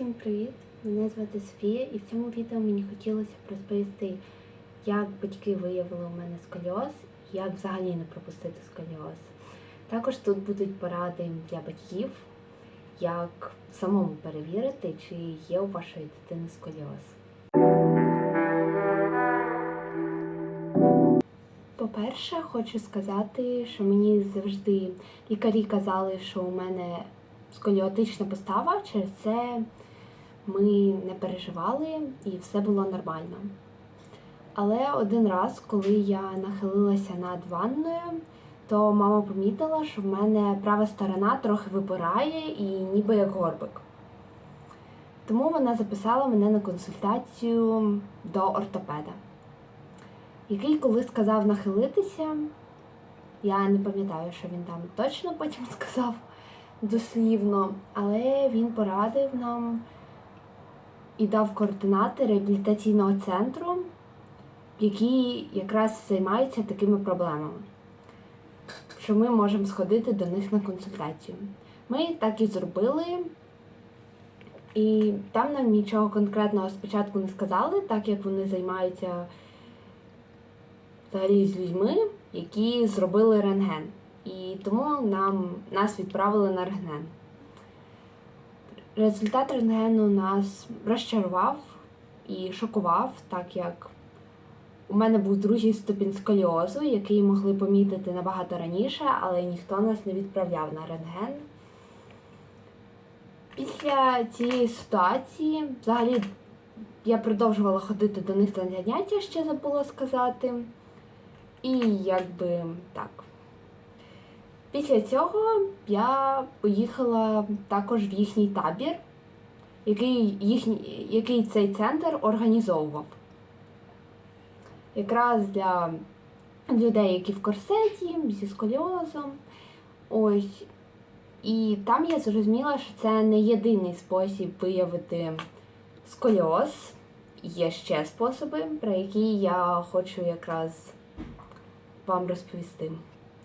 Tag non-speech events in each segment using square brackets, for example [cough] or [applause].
Всім привіт! Мене звати Софія, і в цьому відео мені хотілося б розповісти, як батьки виявили у мене сколіоз, і як взагалі не пропустити сколіоз. Також тут будуть поради для батьків, як самому перевірити, чи є у вашої дитини сколіоз. По-перше, хочу сказати, що мені завжди лікарі казали, що у мене сколіотична постава, через це ми не переживали і все було нормально. Але один раз, коли я нахилилася над ванною, то мама помітила, що в мене права сторона трохи випирає і ніби як горбик. Тому вона записала мене на консультацію до ортопеда, який, коли сказав нахилитися, я не пам'ятаю, що він там точно потім [laughs] сказав дослівно, але він порадив нам і дав координати реабілітаційного центру, який якраз займається такими проблемами, що ми можемо сходити до них на консультацію. Ми так і зробили. І там нам нічого конкретного спочатку не сказали, так як вони займаються взагалі з людьми, які зробили рентген. І тому нам, нас відправили на рентген. Результат рентгену нас розчарував і шокував, так як у мене був другий ступінь сколіозу, який могли помітити набагато раніше, але ніхто нас не відправляв на рентген. Після цієї ситуації, взагалі, я продовжувала ходити до них на заняття, ще забула сказати. І якби так. Після цього я поїхала також в їхній табір, який, їхній, який цей центр організовував. Якраз для людей, які в корсеті, зі сколіозом. Ось. І там я зрозуміла, що це не єдиний спосіб виявити сколіоз. Є ще способи, про які я хочу якраз вам розповісти.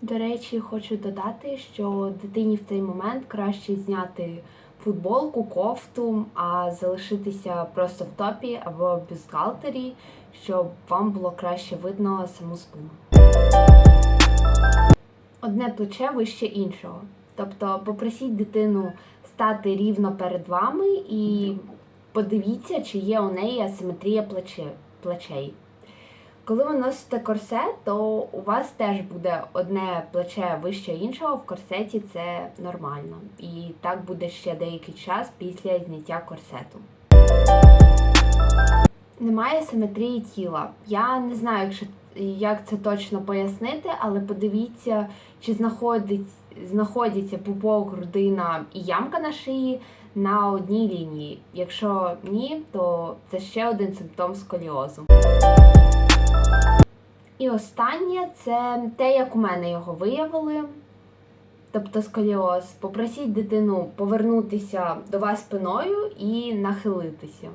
До речі, хочу додати, що дитині в цей момент краще зняти футболку, кофту, а залишитися просто в топі або в бюстгальтері, щоб вам було краще видно саму спину. Одне плече вище іншого. Тобто попросіть дитину стати рівно перед вами і подивіться, чи є у неї асиметрія плече, плечей. Коли ви носите корсет, то у вас теж буде одне плече вище іншого, в корсеті це нормально. І так буде ще деякий час після зняття корсету. Немає симетрії тіла. Я не знаю, як це точно пояснити, але подивіться, чи знаходить, знаходяться пупок, грудина і ямка на шиї на одній лінії. Якщо ні, то це ще один симптом сколіозу. І останнє це те, як у мене його виявили. Тобто сколіоз. Попросіть дитину повернутися до вас спиною і нахилитися.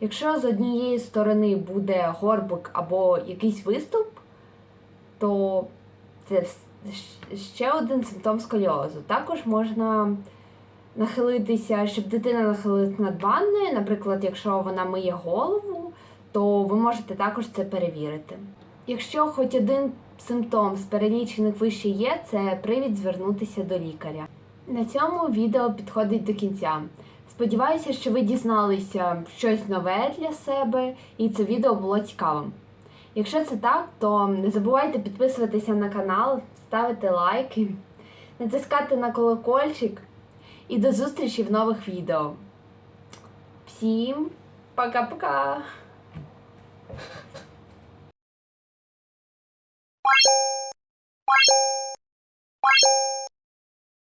Якщо з однієї сторони буде горбик або якийсь виступ, то це ще один симптом сколіозу. Також можна нахилитися, щоб дитина нахилилась над ванною. Наприклад, якщо вона миє голову, то ви можете також це перевірити. Якщо хоч один симптом з перелічених вище є, це привід звернутися до лікаря. На цьому відео підходить до кінця. Сподіваюся, що ви дізналися щось нове для себе і це відео було цікавим. Якщо це так, то не забувайте підписуватися на канал, ставити лайки, натискати на колокольчик і до зустрічі в нових відео. Всім пока-пока!